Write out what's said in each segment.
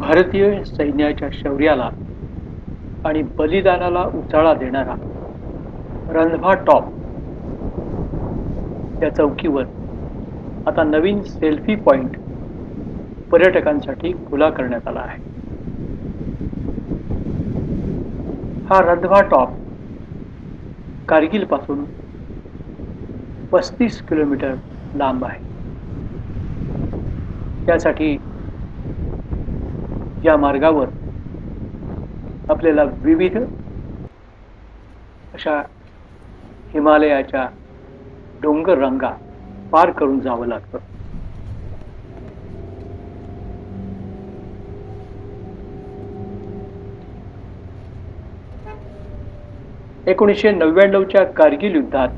भारतीय सैन्याच्या शौर्याला आणि बलिदानाला उचाळा देणारा रंधवा टॉप या चौकीवर आता नवीन सेल्फी पॉइंट पर्यटकांसाठी खुला करण्यात आला आहे. हा रंधवा टॉप कारगिलपासून पस्तीस किलोमीटर लांब आहे. त्यासाठी या मार्गावर आपल्याला विविध अशा हिमालयाच्या डोंगर रंगा पार करून जावं लागतं. एकोणीसशे नव्याण्णवच्या कारगिल युद्धात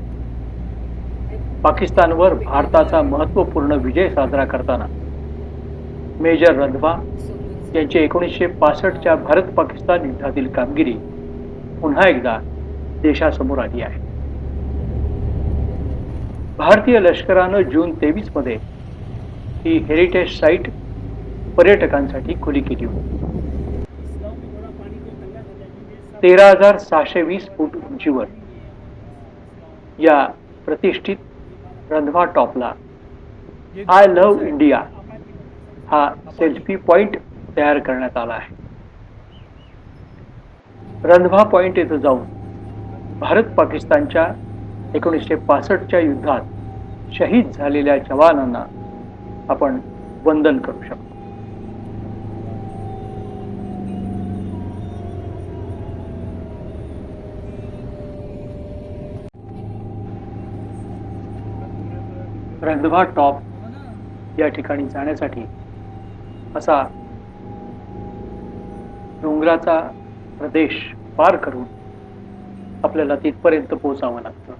पाकिस्तानवर भारताचा महत्त्वपूर्ण विजय साजरा करताना मेजर रंधवा यांची एकोणीसशे पासष्टच्या भारत पाकिस्तान युद्धातील कामगिरी पुन्हा एकदा देशासमोर आली आहे. भारतीय लष्करानं जून तेवीसमध्ये ही हेरिटेज साईट पर्यटकांसाठी खुली केली होती. तेरा हजार सहाशे वीस फूट उंचीवर या प्रतिष्ठित रंधवा टॉपला आय लव्ह इंडिया हा सेल्फी पॉइंट तयार करण्यात आला आहे. रंधवा पॉइंट येथे जाऊन भारत पाकिस्तानच्या एकोणीसशे पासष्टच्या युद्धात शहीद झालेल्या जवानांना आपण वंदन करू शकतो. रंधवा टॉप या ठिकाणी जाण्यासाठी असा डोंगराचा प्रदेश पार करून आपल्याला तिथपर्यंत पोहोचावं लागतं.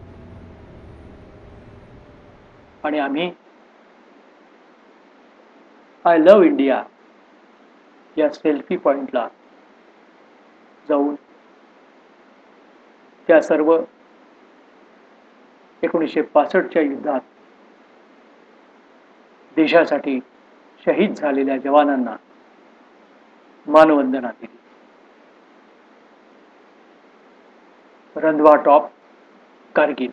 आणि आम्ही आय लव्ह इंडिया या सेल्फी पॉइंटला जाऊन त्या सर्व एकोणीसशे पासष्टच्या युद्धात देशासाठी शहीद झालेल्या जवानांना मानवंदना दिली रंधवा टॉप कारगिल.